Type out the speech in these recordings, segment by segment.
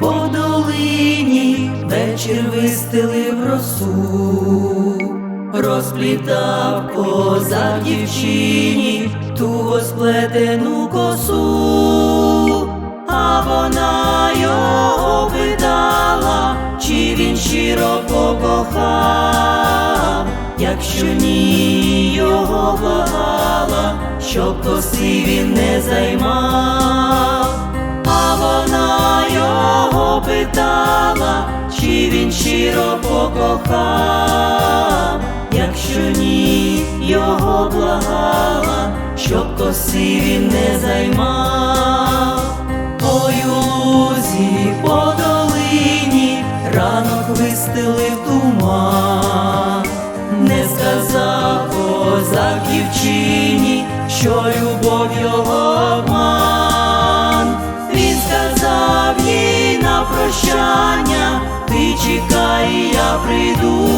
по долині вечір вистелив росу, розплітав козак дівчині туго сплетену косу, а вона його питала, чи він щиро покохав, якщо ні, його благала, щоб коси він не займав, вона його питала, чи він щиро покохав, якщо ні, його благала, щоб коси він не займав. Ой у лузі по долині ранок вистелив туман, не сказав козак чекай, я прийду,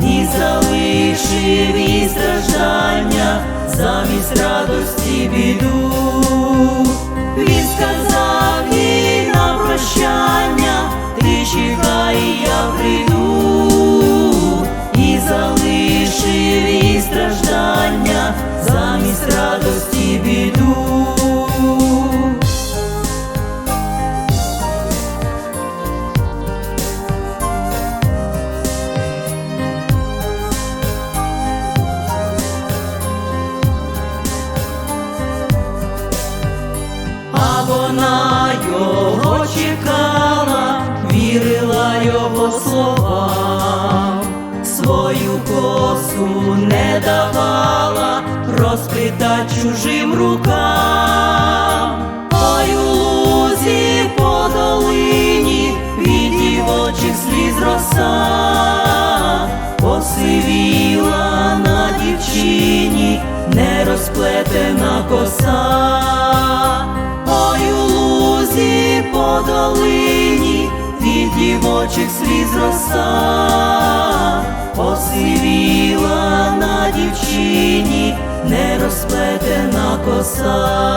і залишив і страждання, замість радості біду. А вона його чекала, вірила його словам, свою косу не давала, розпліта чужим рукам, Ой у лузі по долині від дівочих сліз роса, посивіла на дівчині, не розплетена коса. Долині від дівочих сліз роса, посивіла на дівчині, не розплетена коса.